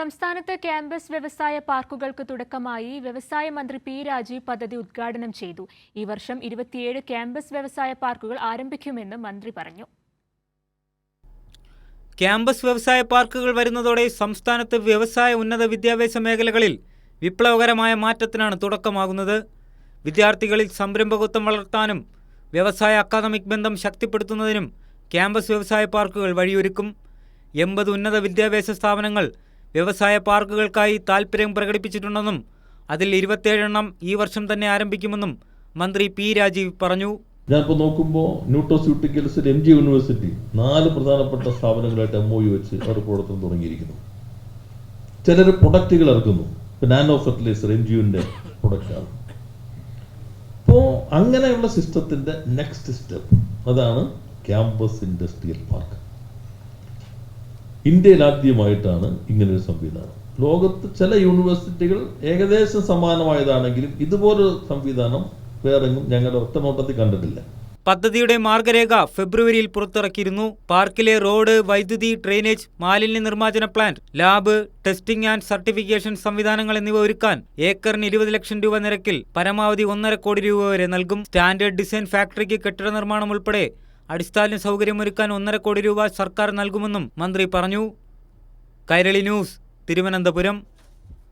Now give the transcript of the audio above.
സംസ്ഥാനത്ത് ക്യാമ്പസ് വ്യവസായ പാർക്കുകൾക്ക് തുടക്കമായി വ്യവസായ മന്ത്രി പി രാജീവ് പദ്ധതി ഉദ്ഘാടനം ചെയ്തു. ഈ വർഷം ഇരുപത്തിയേഴ് ക്യാമ്പസ് വ്യവസായ പാർക്കുകൾ ആരംഭിക്കുമെന്ന് മന്ത്രി പറഞ്ഞു. ക്യാമ്പസ് വ്യവസായ പാർക്കുകൾ വരുന്നതോടെ സംസ്ഥാനത്ത് വ്യവസായ ഉന്നത വിദ്യാഭ്യാസ മേഖലകളിൽ വിപ്ലവകരമായ മാറ്റത്തിനാണ് തുടക്കമാകുന്നത്. വിദ്യാർത്ഥികളിൽ സംരംഭകത്വം വളർത്താനും വ്യവസായ അക്കാദമിക് ബന്ധം ശക്തിപ്പെടുത്തുന്നതിനും ക്യാമ്പസ് വ്യവസായ പാർക്കുകൾ വഴിയൊരുക്കും. എൺപത് ഉന്നത വിദ്യാഭ്യാസ സ്ഥാപനങ്ങൾ വ്യവസായ പാർക്കുകൾക്കായി താൽപ്പര്യം പ്രകടിപ്പിച്ചിട്ടുണ്ടെന്നും അതിൽ ഇരുപത്തിയേഴെണ്ണം ഈ വർഷം തന്നെ ആരംഭിക്കുമെന്നും മന്ത്രി പി രാജീവ് പറഞ്ഞു. ഞാനിപ്പോൾ നോക്കുമ്പോൾ ന്യൂട്രോസ്യൂട്ടിക്കൽസിൽ എം ജി യൂണിവേഴ്സിറ്റി നാല് പ്രധാനപ്പെട്ട സ്ഥാപനങ്ങളായിട്ട് എം ഒ യു വെച്ച് അവർ പ്രവർത്തനം തുടങ്ങിയിരിക്കുന്നു. ചിലർ പ്രൊഡക്റ്റുകൾ ഇറക്കുന്നു. ഇപ്പം നാനോ ഫെർട്ടിലൈസർ എം ജിയുവിന്റെ പ്രൊഡക്റ്റാണ് അപ്പോൾ അങ്ങനെയുള്ള സിസ്റ്റത്തിന്റെ നെക്സ്റ്റ് സ്റ്റെപ്പ് അതാണ് ക്യാമ്പസ് ഇൻഡസ്ട്രിയൽ പാർക്ക്. ഇന്ത്യയിൽ ആദ്യമായിട്ടാണ് ഇങ്ങനൊരു സംവിധാനം. ലോകത്ത് ചില യൂണിവേഴ്സിറ്റികൾ ഏകദേശം സമാനമായതാണെങ്കിലും ഇതുപോലൊരു സംവിധാനം വേറെങ്ങും ഞങ്ങളുടെ ഒറ്റ നോട്ടത്തിൽ കണ്ടിട്ടില്ല. പദ്ധതിയുടെ മാർഗരേഖ ഫെബ്രുവരിയിൽ പുറത്തിറക്കിയിരുന്നു. പാർക്കിലെ റോഡ് വൈദ്യുതി ഡ്രെയിനേജ് മാലിന്യ നിർമ്മാർജന plant lab testing and certification സംവിധാനങ്ങൾ എന്നിവ ഒരുക്കാൻ ഏക്കറിന് ഇരുപത് ലക്ഷം രൂപ നിരക്കിൽ പരമാവധി ഒന്നര കോടി രൂപ വരെ നൽകും. സ്റ്റാൻഡേർഡ് ഡിസൈൻ ഫാക്ടറിക്ക് കെട്ടിട നിർമ്മാണം ഉൾപ്പെടെ അടിസ്ഥാന സൗകര്യമൊരുക്കാൻ ഒന്നര കോടി രൂപ സർക്കാർ നൽകുമെന്നും മന്ത്രി പറഞ്ഞു. കൈരളി ന്യൂസ് തിരുവനന്തപുരം.